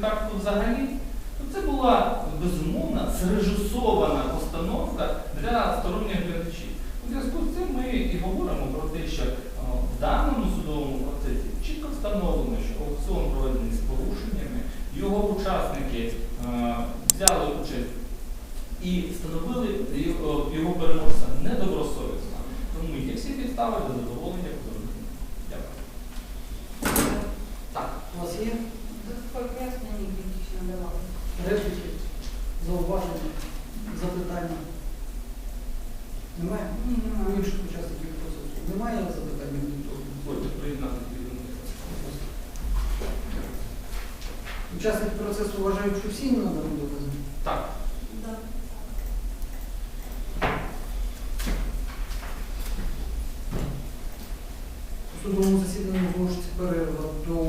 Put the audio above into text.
картку взагалі, то це була безумовна зрежисована постановка для сторонніх глядачів. У зв'язку з цим ми і говоримо про те, що в даному судовому процесі чітко встановлено, що аукціон проведений з порушеннями, його учасники е, взяли участь і встановили його переможця недобросовісно. Тому є всі підстави для задоволення. Дякую. Так, у вас є Додаткові зауваження, запитання. Немає? Немає. Запитання до того? Хочете приєднати Учасники процесу вважають, що всі не надані доказати? Так. Так. У судовому засіданні оголошується перерва до...